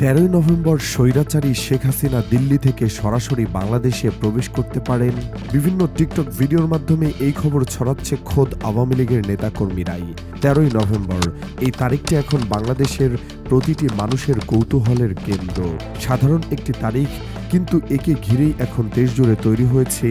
তেরোই নভেম্বর স্বৈরাচারী শেখ হাসিনা দিল্লি থেকে সরাসরি বাংলাদেশে প্রবেশ করতে পারেন। বিভিন্ন টিকটক ভিডিওর মাধ্যমে এই খবর ছড়াচ্ছে খোদ আওয়ামী লীগের নেতাকর্মীরাই। তেরোই নভেম্বর, এই তারিখটি এখন বাংলাদেশের প্রতিটি মানুষের কৌতূহলের কেন্দ্র। সাধারণ একটি তারিখ, কিন্তু একে ঘিরেই এখন দেশজুড়ে তৈরি হয়েছে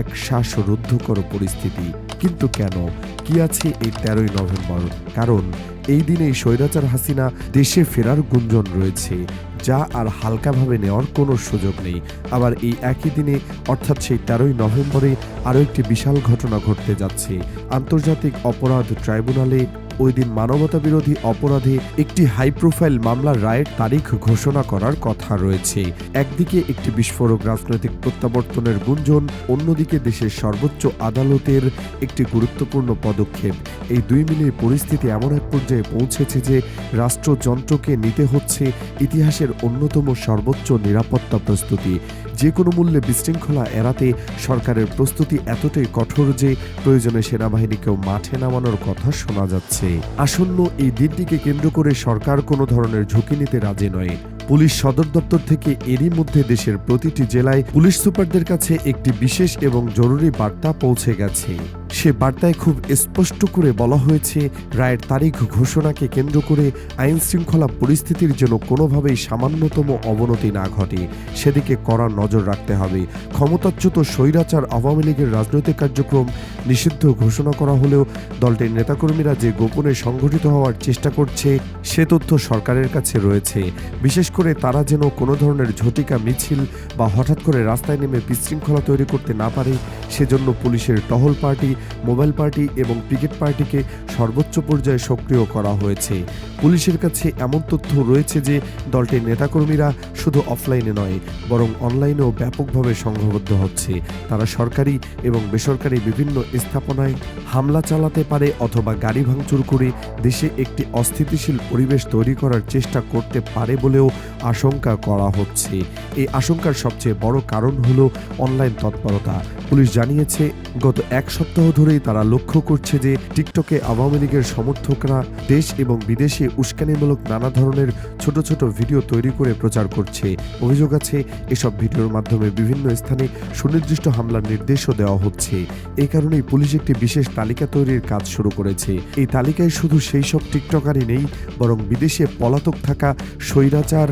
এক শ্বাসরুদ্ধকর পরিস্থিতি। কিন্তু কেন? কি আছে এই তেরোই নভেম্বর? কারণ এই দিনেই স্বৈরাচার হাসিনা দেশে ফেরার গুঞ্জন রয়েছে, যা আর হালকাভাবে নেওয়ার কোনো সুযোগ নেই। আবার এই একই দিনে, অর্থাৎ সেই তেরোই নভেম্বরে, আরও একটি বিশাল ঘটনা ঘটতে যাচ্ছে। আন্তর্জাতিক অপরাধ ট্রাইব্যুনালে ওই দিন মানবতা বিরোধী অপরাধে একটি হাই প্রোফাইল মামলার রায়ের তারিখ ঘোষণা করার কথা রয়েছে। একদিকে একটি বিস্ফোরক রাজনৈতিক প্রত্যাবর্তনের গুঞ্জন, অন্যদিকে দেশের সর্বোচ্চ আদালতের একটি গুরুত্বপূর্ণ পদক্ষেপ। এই দুই মিলিয়ে পরিস্থিতি এমন এক পর্যায়ে পৌঁছেছে যে রাষ্ট্রযন্ত্রকে নিতে হচ্ছে ইতিহাসের অন্যতম সর্বোচ্চ নিরাপত্তা প্রস্তুতি। যে কোনো মূল্যে বিশৃঙ্খলা এড়াতে সরকারের প্রস্তুতি এতটাই কঠোর যে প্রয়োজনে সেনাবাহিনীকেও মাঠে নামানোর কথা শোনা যাচ্ছে। আসন্ন এই দিনটিকে কেন্দ্র করে সরকার কোনো ধরনের ঝুঁকি নিতে রাজি নয়। পুলিশ সদর দপ্তর থেকে এরই মধ্যে দেশের প্রতিটি জেলায় পুলিশ সুপারদের কাছে একটি বিশেষ এবং জরুরি বার্তা পৌঁছে গেছে। সে বার্তায় খুব স্পষ্ট করে বলা হয়েছে, রায়ের তারিখ ঘোষণাকে কেন্দ্র করে আইন শৃঙ্খলা পরিস্থিতির জন্য কোনোভাবেই সামান্যতম অবনতি না ঘটে, সেদিকে কড়া নজর রাখতে হবে। ক্ষমতাচ্যুত স্বৈরাচার আওয়ামী লীগের রাজনৈতিক কার্যক্রম নিষিদ্ধ ঘোষণা করা হলেও দলটির নেতাকর্মীরা যে গোপনে সংগঠিত হওয়ার চেষ্টা করছে, সে তথ্য সরকারের কাছে রয়েছে। বিশেষ করে তারা যেন কোনো ধরনের ঝটিকা, মিছিল বা হঠাৎ করে রাস্তায় নেমে বিশৃঙ্খলা তৈরি করতে না পারে, সেজন্য পুলিশের টহল পার্টি মোবাইল পার্টি এবং পিকেট পার্টিকে সর্বোচ্চ পর্যায়ে সক্রিয় করা হয়েছে। পুলিশের কাছে এমন তথ্য রয়েছে যে, দলটির নেতাকর্মীরা শুধু অফলাইনে নয়, বরং অনলাইনেও ব্যাপকভাবে সংঘবদ্ধ হচ্ছে। তারা সরকারি এবং বেসরকারি বিভিন্ন স্থাপনায় হামলা চালাতে পারে অথবা গাড়ি ভাঙচুর করে দেশে একটি অস্থিতিশীল পরিবেশ তৈরি করার চেষ্টা করতে পারে বলেও আশঙ্কা করা হচ্ছে। এই আশঙ্কার সবচেয়ে বড় কারণ হলো অনলাইন তৎপরতা। পুলিশ জানিয়েছে, গত এক সপ্তাহ ধরেই তারা লক্ষ্য করছে যে টিকটকে আওয়ামী লীগের সমর্থকরা দেশ এবং বিদেশে উস্কানিমূলক নানা ধরনের ছোট ছোট ভিডিও তৈরি করে প্রচার করছে। অভিযোগ আছে, এসব ভিডিওর মাধ্যমে বিভিন্ন স্থানে সুনির্দিষ্ট হামলার নির্দেশও দেওয়া হচ্ছে। এই কারণেই পুলিশ একটি বিশেষ তালিকা তৈরির কাজ শুরু করেছে। এই তালিকায় শুধু সেই সব টিকটকারই নেই, বরং বিদেশে পলাতক থাকা স্বৈরাচার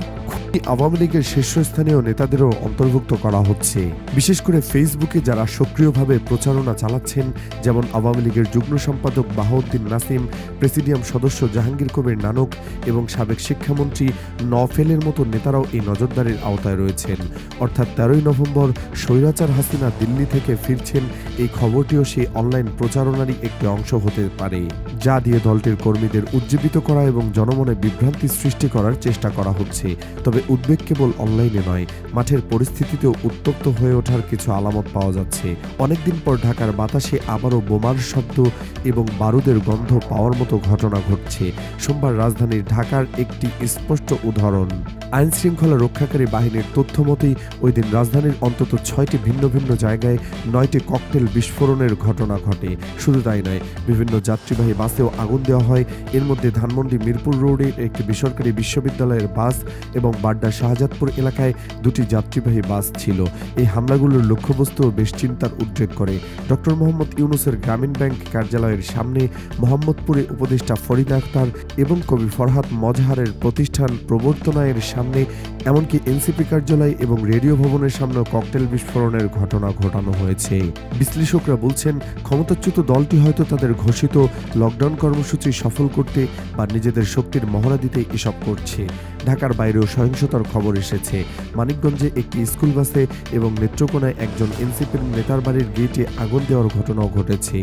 আওয়ামী লীগের শীর্ষস্থানীয় নেতাদেরও অন্তর্ভুক্ত করা হচ্ছে। বিশেষ করে ফেসবুকে যারা সক্রিয়ভাবে প্রচারণা চালাচ্ছেন, যেমন আওয়ামী লীগের যুগ্ম সম্পাদক বাহাউদ্দিন নাসিম, প্রেসিডিয়াম সদস্য জাহাঙ্গীর কবির নানক এবং সাবেক শিক্ষামন্ত্রী নফেলের মতো নেতারাও এই নজরদারির আওতায় রয়েছেন। অর্থাৎ তেরোই নভেম্বর স্বৈরাচার হাসিনা দিল্লি থেকে ফিরছেন, এই খবরটিও সেই অনলাইন প্রচারণারই একটি অংশ হতে পারে, যা দিয়ে দলটির কর্মীদের উজ্জীবিত করা এবং জনমনে বিভ্রান্তি সৃষ্টি করার চেষ্টা করা হচ্ছে। তবে উদ্বেগ কেবল অনলাইনে নয়, মাঠের পরিস্থিতিতেও উত্তপ্ত হয়ে ওঠার কিছু আলামত পাওয়া যাচ্ছে। অনেকদিন পর ঢাকার বাতাসে আবারও বোমার শব্দ এবং বারুদের গন্ধ পাওয়ার মতো ঘটনা ঘটছে। সোমবার রাজধানীর ঢাকার একটি স্পষ্ট উদাহরণ। আইন শৃঙ্খলা রক্ষাকারী বাহিনীর তথ্য মতেই ওই দিন রাজধানীর অন্তত ছয়টি ভিন্ন ভিন্ন জায়গায় নয়টি ককটেল বিস্ফোরণের ঘটনা ঘটে। শুধু তাই নয়, বিভিন্ন যাত্রীবাহী বাসেও আগুন দেওয়া হয়। এর মধ্যে ধানমন্ডি মিরপুর রোডে একটি বেসরকারি বিশ্ববিদ্যালয়ের বাস এবং বাড্ডা শাহজাদপুর এলাকায় দুটি যাত্রীবাহী বাস ছিল। এই হামলাগুলোর লক্ষ্যবস্তু বেশ চিন্তার উদ্রেক করে। ডক্টর মোহাম্মদ ইউনুসের গ্রামীণ ব্যাংক কার্যালয়ের সামনে মোহাম্মদপুরে উপদেষ্টা ফরিদ আখতার এবং কবি ফরহাদ মজহারের প্রতিষ্ঠান প্রবর্তনায়ের সামনে, এমনকি এনসিপি কার্যালয় এবং রেডিও ভবনের সামনে ককটেল বিস্ফোরণের ঘটনা ঘটানো হয়েছে। বিশ্লেষকরা বলছেন, ক্ষমতাচ্যুত দলটি হয়তো তাদের ঘোষিত লকডাউন কর্মসূচি সফল করতে বা নিজেদের শক্তির মহড়া দিতে এসব করছে। ঢাকার বাইরেও সহিংসতার খবর এসেছে। মানিকগঞ্জে একটি স্কুল বাসে এবং নেত্রকোনায় একজন এনসিপির নেতার বাড়ির গেটে আগুন দেওয়ার ঘটনাও ঘটেছে।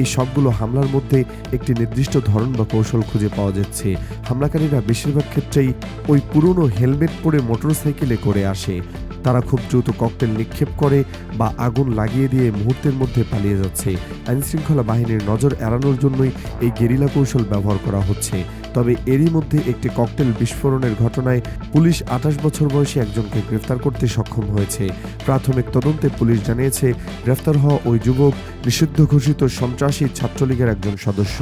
এই সবগুলো হামলার মধ্যে একটি নির্দিষ্ট ধরন বা কৌশল খুঁজে পাওয়া যাচ্ছে। হামলাকারীরা বেশিরভাগ ক্ষেত্রেই ওই পুরনো হেলমেট পরে মোটরসাইকেলে করে আসে। তারা খুব দ্রুত ককটেল নিক্ষেপ করে বা আগুন লাগিয়ে দিয়ে মুহূর্তের মধ্যে পালিয়ে যাচ্ছে। আইনশৃঙ্খলা বাহিনীর নজর এড়ানোর জন্যই এই গেরিলা কৌশল ব্যবহার করা হচ্ছে। তবে এরই মধ্যে একটি ককটেল বিস্ফোরণের ঘটনায় পুলিশ আঠাশ বছর বয়সী একজনকে গ্রেফতার করতে সক্ষম হয়েছে। প্রাথমিক তদন্তে পুলিশ জানিয়েছে, গ্রেফতার হওয়া ওই যুবক নিষিদ্ধ ঘোষিত সন্ত্রাসী ছাত্রলীগের একজন সদস্য।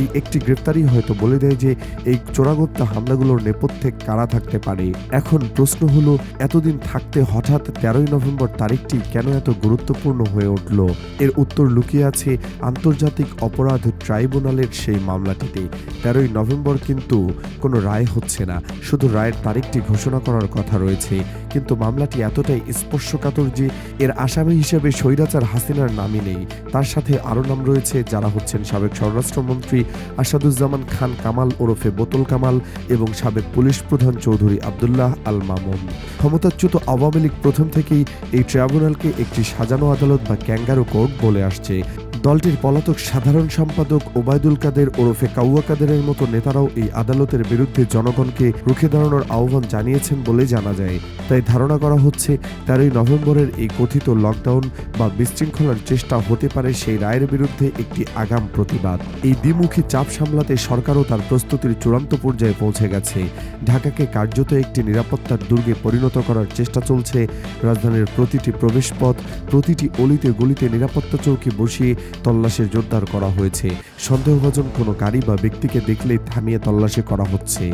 এই একটি গ্রেপ্তারি হয়তো বলে দেয় যে এই চোরাগোপ্তা হামলাগুলোর নেপথ্যে কারা থাকতে পারে। এখন প্রশ্ন হলো, এতদিন থাকতে হঠাৎ তেরোই নভেম্বর তারিখটি কেন এত গুরুত্বপূর্ণ হয়ে উঠল? এর উত্তর লুকিয়ে আছে আন্তর্জাতিক অপরাধ ট্রাইব্যুনালের সেই মামলাটিতে। তেরোই নভেম্বর কিন্তু কোনো রায় হচ্ছে না, শুধু রায়ের তারিখটি ঘোষণা করার কথা রয়েছে। কিন্তু মামলাটি এতটাই স্পর্শকাতর যে এর আসামি হিসেবে স্বৈরাচার হাসিনার নামই নেই। তার সাথে আরও নাম রয়েছে যারা হচ্ছেন সাবেক স্বরাষ্ট্রমন্ত্রী আসাদুজ্জামান খান কামাল ওরফে বোতল কামাল এবং সাবেক পুলিশ প্রধান চৌধুরী আবদুল্লাহ আল মামুন। ক্ষমতাচ্যুত আওয়ামী লীগ প্রথম থেকেই এই ট্রাইব্যুনালকে একটি সাজানো আদালত বা ক্যাঙ্গারো কোর্ট বলে আসছে। দলটির পলাতক সাধারণ সম্পাদক ওবায়দুল কাদের ওরফে কাউয়া কাদেরের মতো নেতারাও এই আদালতের বিরুদ্ধে জনগণকে রুখে দাঁড়ানোর আহ্বান জানিয়েছেন বলে জানা যায়। তাই ধারণা করা হচ্ছে, তেরোই নভেম্বরের এই কথিত লকডাউন বা বিশৃঙ্খলার চেষ্টা হতে পারে সেই রায়ের বিরুদ্ধে একটি আগাম প্রতিবাদ। এই দ্বিমুখী চাপ সামলাতে সরকারও তার প্রস্তুতির চূড়ান্ত পর্যায়ে পৌঁছে গেছে। ঢাকাকে কার্যত একটি নিরাপত্তার দুর্গে পরিণত করার চেষ্টা চলছে। রাজধানীর প্রতিটি প্রবেশপথ, প্রতিটি অলিতে গলিতে নিরাপত্তা চৌকি বসিয়ে তল্লাশির জোরদার করা হয়েছে। সন্দেহভাজন কোনো গাড়ি বা ব্যক্তিকে দেখলেই থামিয়ে তল্লাশি করা হচ্ছে।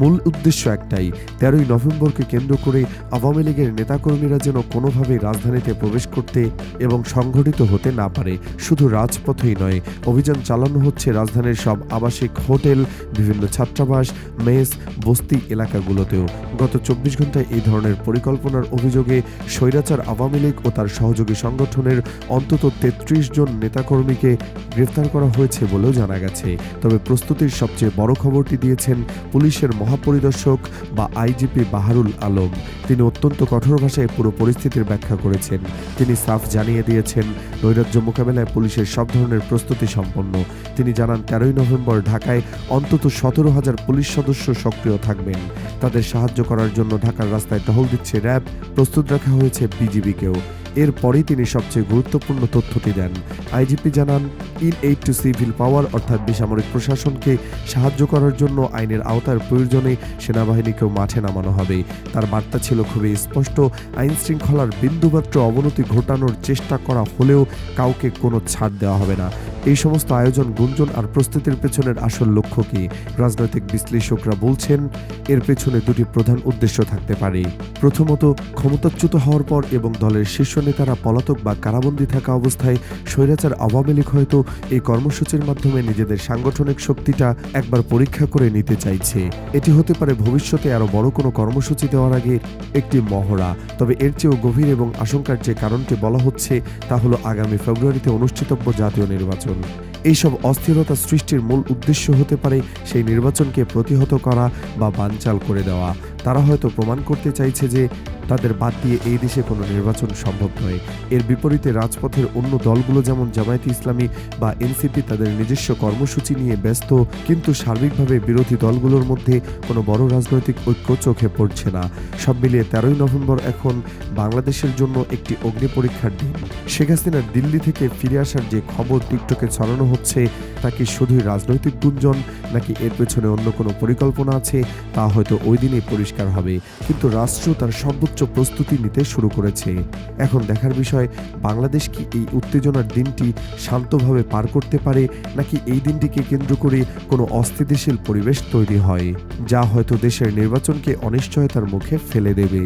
মূল উদ্দেশ্য একটাই, তেরোই নভেম্বরকে কেন্দ্র করে আওয়ামী লীগের নেতাকর্মীরা যেন কোনোভাবেই রাজধানীতে প্রবেশ করতে এবং সংঘটিত হতে না পারে, শুধু রাজপথেই নয়, অভিযান চালানো হচ্ছে রাজধানীর সব আবাসিক হোটেল, বিভিন্ন ছাত্রাবাস, মেস, বস্তি এলাকাগুলোতেও। গত চব্বিশ ঘন্টায় এই ধরনের পরিকল্পনার অভিযোগে স্বৈরাচার আওয়ামী লীগ ও তার সহযোগী সংগঠনের অন্তত তেত্রিশ জন নেতাকর্মীকে গ্রেফতার করা হয়েছে বলেও জানা গেছে। তবে প্রস্তুতির সবচেয়ে বড় খবরটি দিয়েছেন পুলিশের মহাপরিদর্শক বা আইজিপি বাহারুল আলম। তিনি অত্যন্ত কঠোর ভাষায় পুরো পরিস্থিতির ব্যাখ্যা করেছেন। তিনি সাফ জানিয়ে দিয়েছেন, নৈরাজ্য মোকাবেলায় পুলিশের সব ধরনের প্রস্তুতি সম্পন্ন। তিনি জানান, তেরোই নভেম্বর ঢাকায় অন্তত সতেরো হাজার পুলিশ সদস্য সক্রিয় থাকবেন। তাদের সাহায্য করার জন্য ঢাকার রাস্তায় টহল দিচ্ছে র্যাব। প্রস্তুত রাখা হয়েছে বিজিবিকেও। এরপরেই তিনি সবচেয়ে গুরুত্বপূর্ণ তথ্যটি দেন। আইজিপি জানান, in aid to civil power অর্থাৎ বেসামরিক প্রশাসনকে সাহায্য করার জন্য আইনের আওতার প্রয়োজনে সেনাবাহিনীকেও মাঠে নামানো হবে। তার বার্তা ছিল খুবই স্পষ্ট, আইন শৃঙ্খলার বিন্দুমাত্র অবনতি ঘটানোর চেষ্টা করা হলেও কাউকে কোনো ছাড় দেওয়া হবে না। এই সমস্ত আয়োজন, গুঞ্জন আর প্রস্তুতির পেছনের আসল লক্ষ্য কি? রাজনৈতিক বিশ্লেষকরা বলছেন, এর পেছনে দুটি প্রধান উদ্দেশ্য থাকতে পারে। প্রথমত, ক্ষমতাচ্যুত হওয়ার পর এবং দলের শীর্ষ নেতারা পলাতক বা কারাবন্দী থাকা অবস্থায় স্বৈরাচার আওয়ামী লীগ হয়তো এই কর্মসূচির মাধ্যমে নিজেদের সাংগঠনিক শক্তিটা একবার পরীক্ষা করে নিতে চাইছে। এটি হতে পারে ভবিষ্যতে আরও বড় কোনো কর্মসূচি দেওয়ার আগে একটি মহড়া। তবে এর চেয়েও গভীর এবং আশঙ্কার যে কারণটি বলা হচ্ছে, তা হলো আগামী ফেব্রুয়ারিতে অনুষ্ঠিতব্য জাতীয় নির্বাচন। এইসব অস্থিরতা সৃষ্টির মূল উদ্দেশ্য হতে পারে সেই নির্বাচনকে প্রতিহত করা বা বানচাল করে দেওয়া। তারা হয়তো প্রমাণ করতে চাইছে যে তাদের বাদ দিয়ে এই দেশে কোনো নির্বাচন সম্ভব নয়। এর বিপরীতে রাজপথের অন্য দলগুলো যেমন জামায়াতে ইসলামী বা এনসিপি তাদের নিজস্ব কর্মসূচি নিয়ে ব্যস্ত, কিন্তু সার্বিকভাবে বিরোধী দলগুলোর মধ্যে কোনো বড় রাজনৈতিক ঐক্য চোখে পড়ছে না। সব মিলিয়ে তেরোই নভেম্বর এখন বাংলাদেশের জন্য একটি অগ্নি পরীক্ষার দিন। শেখ হাসিনার দিল্লি থেকে ফিরে আসার যে খবর টিকটকে ছড়ানো হচ্ছে, তা কি শুধুই রাজনৈতিক গুঞ্জন, নাকি এর পেছনে অন্য কোনো পরিকল্পনা আছে, তা হয়তো ওই দিনই পরিষ্কার হবে, কিন্তু রাষ্ট্র তার সর্বোচ্চ প্রস্তুতি নিতে শুরু করেছে। এখন দেখার বিষয়, বাংলাদেশ কি এই উত্তেজনার দিনটি শান্তভাবে পার করতে পারে, নাকি এই দিনটিকে কেন্দ্র করে কোনো অস্থিতিশীল পরিবেশ তৈরি হয়, যা হয়তো দেশের নির্বাচনকে অনিশ্চয়তার মুখে ফেলে দেবে?